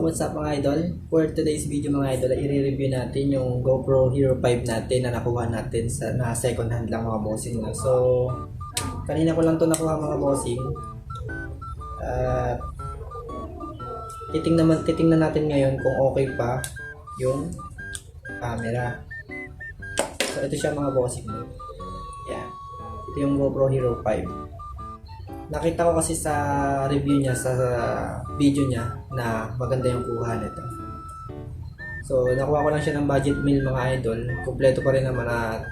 What's up mga idol? For today's video mga idol, i-review natin yung GoPro Hero 5 natin na nakuha natin sa na second hand lang mga bossing. No? So, kanina ko lang to nakuha mga bossing. At titingnan, man- titingnan natin ngayon kung okay pa yung camera. So, ito siya mga bossing. No? Yan. Ito yung GoPro Hero 5 nakita ko kasi sa review niya sa video niya na maganda yung kuha nito. So, nakuha ko lang siya ng budget meal mga idol. Kompleto pa rin naman at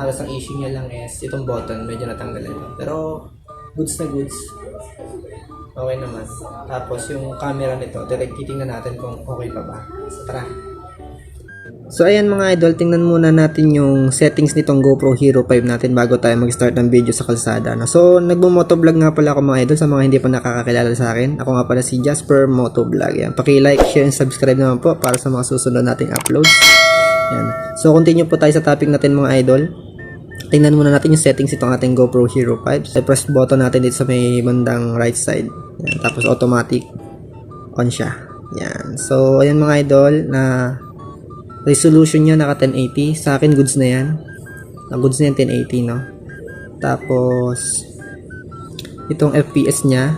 halos ang issue niya lang is itong button, medyo natanggalan lang. Pero, goods na goods. Okay naman. Tapos, yung camera nito, direct titingnan natin kung okay pa ba. So, tara. So ayan mga idol, tingnan muna natin yung settings nitong GoPro Hero 5 natin bago tayo mag-start ng video sa kalsada. No? So nagmo-motovlog nga pala ako mga idol sa mga hindi pa nakakakilala sa akin. Ako nga pala si Jasper Motovlog. Yan. Paki-like, share, and subscribe naman po para sa mga susunod nating uploads. Yan. So continue po tayo sa topic natin mga idol. Tingnan muna natin yung settings itong ating GoPro Hero 5. So press button natin dito sa may bandang right side. Yan. Tapos automatic on siya. Yan. So ayan mga idol na resolution niya naka 1080 sa akin goods na yan. Na goods na yan 1080 no? Tapos itong FPS niya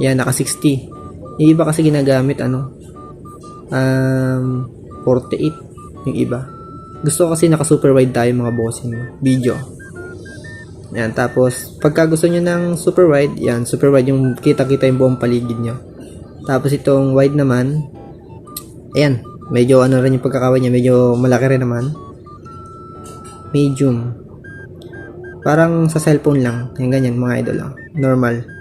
yan naka 60 yung iba kasi ginagamit ano um 48 yung iba. Gusto ko kasi naka super wide tayo mga bossing video. Yan tapos pagka gusto niyo ng super wide yan super wide yung kita kita yung buong paligid niyo. Tapos itong wide naman ayan Medyo ano rin yung pagkakaway niya, medyo malaki rin naman. Medium. Parang sa cellphone lang. Yung ganyan, mga idol lang. Normal.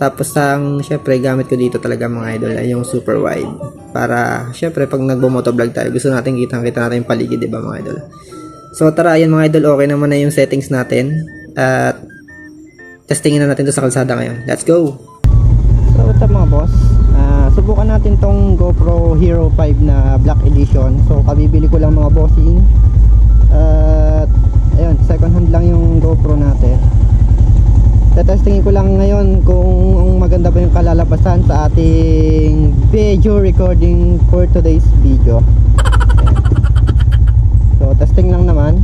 Tapos ang, syempre, gamit ko dito talaga mga idol ay yung super wide. Para, syempre, pag nagbo-motovlog tayo, gusto natin kitang-kita natin yung paligid, di ba mga idol? So, tara, ayan mga idol, okay naman na yung settings natin. At, testingin na natin to sa kalsada ngayon. Let's go! Ah, subukan natin tong GoPro Hero 5 na Black Edition. So, kabibili ko lang mga bossing. At, ayun, second hand lang yung GoPro natin. Tetestingin ko lang ngayon kung maganda ba yung kalalabasan sa ating video recording for today's video. Ayan. So, testing lang naman.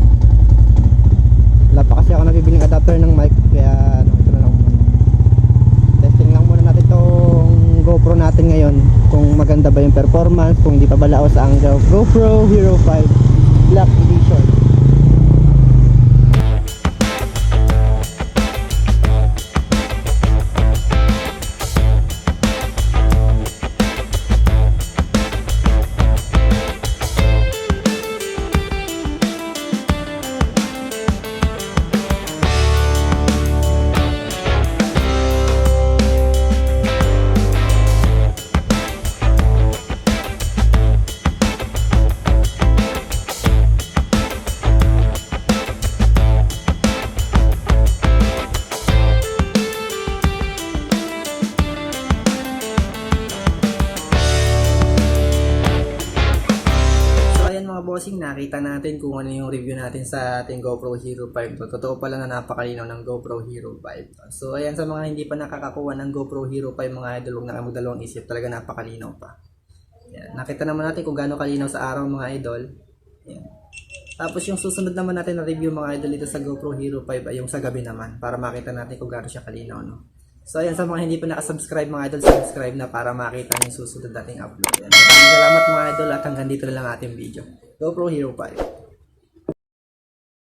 Wala pa kasi ako nabibiling adapter ng mic, kaya ano, ito na lang muna testing lang muna natin tong GoPro natin ngayon kung maganda ba yung performance kung hindi pa ba laos ang GoPro Hero 5 Black bossing, nakita natin kung ano yung review natin sa ating GoPro Hero 5. So, totoo pala na napakalinaw ng GoPro Hero 5. So ayan sa mga hindi pa nakakakuha ng GoPro Hero 5 mga idol, huwag na kayo isip. Talaga napakalinaw pa. Yan. Nakita naman natin kung gaano kalinaw sa araw mga idol. Yan. Tapos yung susunod naman natin na review mga idol dito sa GoPro Hero 5 ay yung sa gabi naman para makita natin kung gaano siya kalinaw. No? So ayan sa mga hindi pa nakasubscribe mga idol, subscribe na para makita yung susunod nating upload. Yan. Maraming salamat mga idol at hanggang dito na lang ating video. GoPro Hero 5.